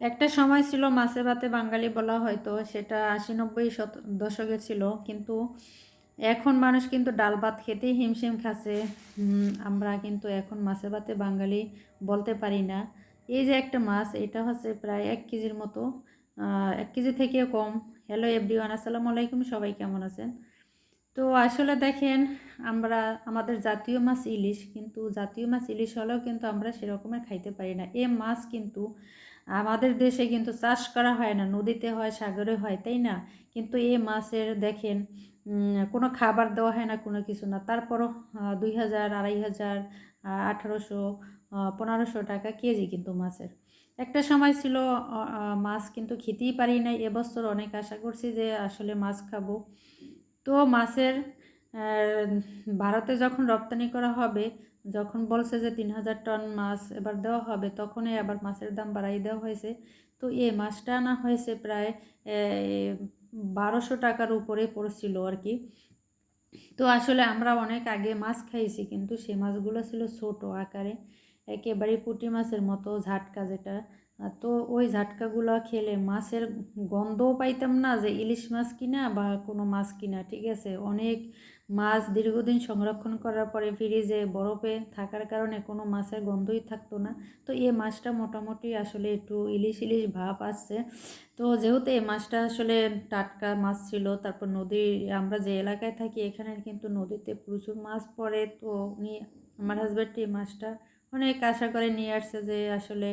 একটা সময় ছিল মাছে ভাতে বাঙালি বলা হয়তো সেটা আশি নব্বই শত দশকে ছিল। কিন্তু এখন মানুষ কিন্তু ডাল ভাত খেতেই হিমশিম খাচ্ছে। আমরা কিন্তু এখন মাছে ভাতে বাঙালি বলতে পারি না। এই যে একটা মাছ, এটা হচ্ছে প্রায় এক কেজির মতো। এক কেজি থেকেও কম। হ্যালো এভরিওয়ান আসসালামু আলাইকুম, সবাই কেমন আছেন? তো আসলে দেখেন, আমরা, আমাদের জাতীয় মাছ ইলিশ, কিন্তু জাতীয় মাছ ইলিশ হলেও কিন্তু আমরা সেরকমের খাইতে পারি না। এ মাছ কিন্তু আমাদের দেশে কিন্তু চাষ করা হয় না, নদীতে হয়, সাগরে হয়, তাই না? কিন্তু এ মাছের দেখেন কোনো খাবার দেওয়া হয় না, কোনো কিছু না। তারপরও দুই হাজার, আড়াই হাজার আঠারোশো পনেরোশো টাকা কেজি কিন্তু মাছের। একটা সময় ছিল মাছ কিন্তু খেতেই পারি না এবছর অনেক আশা করছি যে আসলে মাছ খাব। তো মাছের ভারতে যখন রপ্তানি করা হবে যখন বলছে যে তিন হাজার টন মাছ এবার দেওয়া হবে, তখনই আবার মাছের দাম বাড়াই দেওয়া হয়েছে। তো এ মাছটা আনা হয়েছে প্রায় বারোশো টাকার উপরে পড়ছিল আর কি। তো আসলে আমরা অনেক আগে মাছ খাইছি, কিন্তু সে মাছগুলো ছিল ছোট আকারে, একেবারে পুঁটি মাছের মতো ঝাটকা যেটা। তো ওই ঝাটকাগুলো খেলে মাছের গন্ধও পাইতাম না যে ইলিশ মাছ কিনা বা কোনো মাছ কিনা, ঠিক আছে? অনেক মাছ দীর্ঘদিন সংরক্ষণ করার পরে ফ্রিজে বরফে থাকার কারণে কোনো মাছের গন্ধই থাকতো না। তো এই মাছটা মোটামুটি আসলে একটু ইলিশ ইলিশ ভাব আসছে। তো যেহেতু এই মাছটা আসলে টাটকা মাছ ছিল, তারপর নদী, আমরা যে এলাকায় থাকি এখানে কিন্তু নদীতে প্রচুর মাছ পড়ে। তো উনি, আমার হাজব্যান্ড এই মাছটা অনেক আশা করে নিয়ে আসছে যে আসলে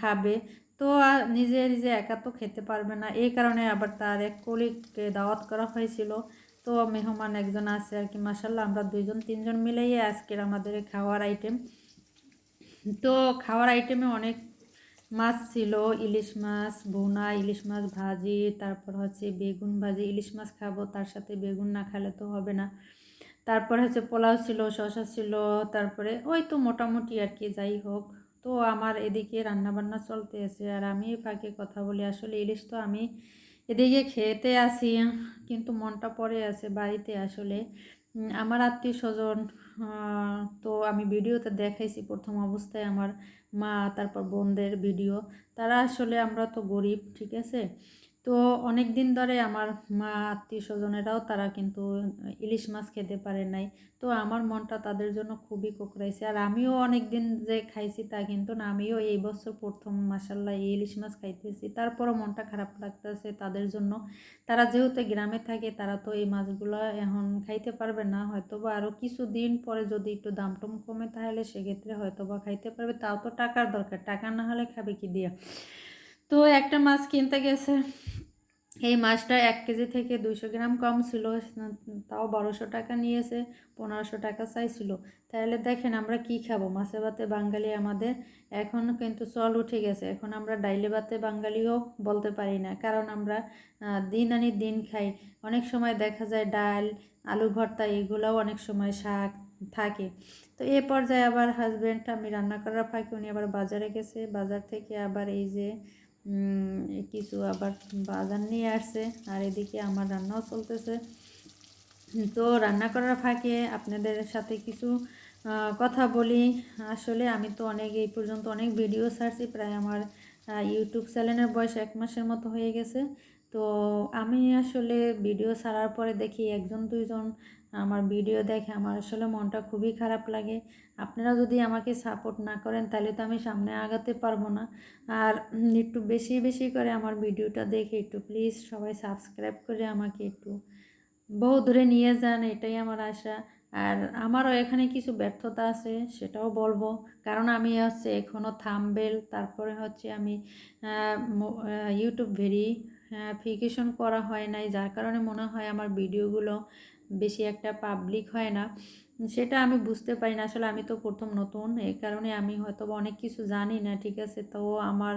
খাবে। তো নিজে নিজে একা তো খেতে পারবে না। এই কারণে আবার তার এক কলিগকে দাওয়াত করা হয়েছিল। তো মেহমান একজন আছে আর কি মাসাল্লাহ আমরা দুইজন, তিনজন মিলেই আজকের আমাদের খাওয়ার আইটেম তো খাওয়ার আইটেমে অনেক মাছ ছিল, ইলিশ মাছ, ভুনা, ইলিশ মাছ ভাজি, তারপর হচ্ছে বেগুন ভাজি, ইলিশ মাছ খাব, তার সাথে বেগুন না খেলে তো হবে না। তারপর হচ্ছে পোলাও ছিল, শসা ছিল, তারপরে ওই তো মোটামুটি আর কি, যাই হোক। তো আমার এদিকে রান্নাবান্না চলতে আছে আর আমি ফাঁকে কথা বলি, আসলে ইলিশ তো আমি এদিকে খেতে আসি, কিন্তু মনটা পড়ে আছে বাড়িতে আসলে। আমার আত্মীয় স্বজন তো আমি ভিডিওতে দেখাইছি প্রথম অবস্থায় আমার মা, তারপর বোনদের ভিডিও। তারা আসলে আমরা তো গরিব, ঠিক আছে? তো অনেক দিন ধরে আমার মা, আত্মীয় স্বজনেরাও তারা কিন্তু ইলিশ মাছ খেতে পারে নাই। তো আমার মনটা তাদের জন্য খুবই কোকড়াইছে। আর আমিও অনেক দিন যে খাইছি তা কিন্তু না, আমিও এই বছর প্রথম মাসাল্লাহ এই ইলিশ মাছ খাইতেছি। তারপরও মনটা খারাপ লাগতেছে তাদের জন্য। তারা যেহেতু গ্রামে থাকে, তারা তো এই মাছগুলো এখন খাইতে পারবে না। হয়তো বা আরও কিছু দিন পরে যদি একটু দাম টম কমে, তাহলে সেক্ষেত্রে হয়তো বা খাইতে পারবে। তাও তো টাকার দরকার। টাকা না হলে খাবে কি দিয়ে? তো একটা মাছ কিনতে গেছে। এই মাছটা এক কেজি থেকে দুইশো গ্রাম কম ছিল, তাও বারোশো টাকা নিয়েছে, পনেরোশো টাকা চাইছিল। তাহলে দেখেন আমরা কি খাব? মাছে ভাতে বাঙালি আমাদের এখন কিন্তু চল উঠে গেছে। এখন আমরা ডাইলে ভাতে বাঙালিও বলতে পারি না, কারণ আমরা দিন আনি দিন খাই। অনেক সময় দেখা যায় ডাল, আলু ভর্তা এগুলোও অনেক সময় শাক থাকে। তো এ পর্যায়ে আবার হাজব্যান্ড আমি রান্না করার ফাঁকে উনি আবার বাজারে গেছে। বাজার থেকে আবার এই যে কিছু আবার বাজার নিয়ে আসছে, আর এদিকে আমার রান্নাও চলতেছে। তো রান্না করার ফাঁকে আপনাদের সাথে কিছু কথা বলি। আসলে আমি তো অনেক, এই পর্যন্ত অনেক ভিডিও ছাড়ছি, প্রায় আমার ইউটিউব চ্যানেলের বয়স এক মাসের মতো হয়ে গেছে। তো আমি আসলে ভিডিও ছাড়ার পরে দেখি একজন, দুইজন আমার ভিডিও দেখে আমার আসলে মনটা খুবই খারাপ লাগে। আপনারা যদি আমাকে সাপোর্ট না করেন, তাহলে তো আমি সামনে আগাতে পারব না। আর একটু বেশি বেশি করে আমার ভিডিওটা দেখে একটু প্লিজ সবাই সাবস্ক্রাইব করে আমাকে একটু বহু দূরে নিয়ে যান, এটাই আমার আশা। আর আমারও এখানে কিছু ব্যর্থতা আছে, সেটাও বলব। কারণ আমি হচ্ছে এখনও থামবেল তারপরে হচ্ছে আমি ইউটিউব ভেরিফিকেশন করা হয় নাই। যার কারণে মনে হয় আমার ভিডিওগুলো বেশি একটা পাবলিক হয় না। সেটা আমি বুঝতে পারি না। আসলে আমি তো প্রথম নতুন, এই কারণে আমি হয়তো অনেক কিছু জানি না, ঠিক আছে? তো আমার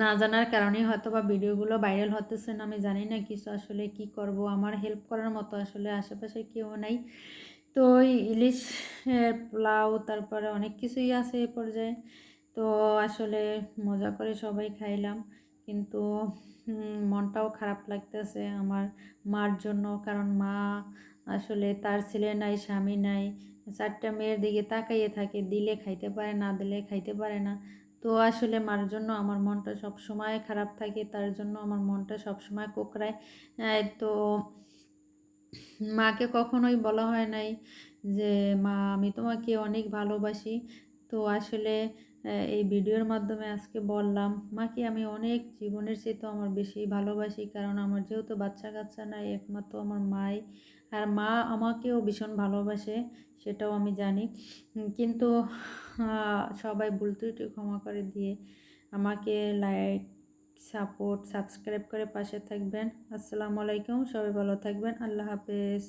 না জানার কারণে হয়তো বা ভিডিওগুলো ভাইরাল হতেছে না, আমি জানি না কিছু আসলে কি করব। আমার হেল্প করার মতো আসলে আশেপাশে কেউ নাই। তো ইলিশ পোলাও, তারপরে অনেক কিছুই আছে এ পর্যায়ে। তো আসলে মজা করে সবাই খাইলাম। কিন্তু মনটাও খারাপ লাগতেছে আমার মার জন্য। কারণ মা আসলে তার ছেলে নাই, স্বামী নাই, চারটা মেয়ের দিকে তাকাইয়ে থাকে, দিলে খাইতে পারে না, দিলে খাইতে পারে না। তো আসলে মার জন্য আমার মনটা সব সময় খারাপ থাকে, তার জন্য আমার মনটা সব সময় কোকড়ায় তো, মাকে কখনোই বলা হয় নাই যে, মা, আমি তোমাকে অনেক ভালোবাসি। তো আসলে এই ভিডিওর মাধ্যমে আজকে বললাম, মাকে আমি অনেক জীবনের চেয়ে আমার বেশি ভালোবাসি, কারণ আমার যেহেতু বাচ্চা কাচ্চা নাই, একমাত্র আমার মাই। আর মা আমাকেও ভীষণ ভালোবাসে, সেটাও আমি জানি। কিন্তু সবাই ভুল ক্ষমা করে দিয়ে আমাকে লাইক সাপোর্ট সাবস্ক্রাইব করে পাশে থাকবেন। আসসালামু আলাইকুম, সবাই ভালো থাকবেন। আল্লাহ হাফেজ।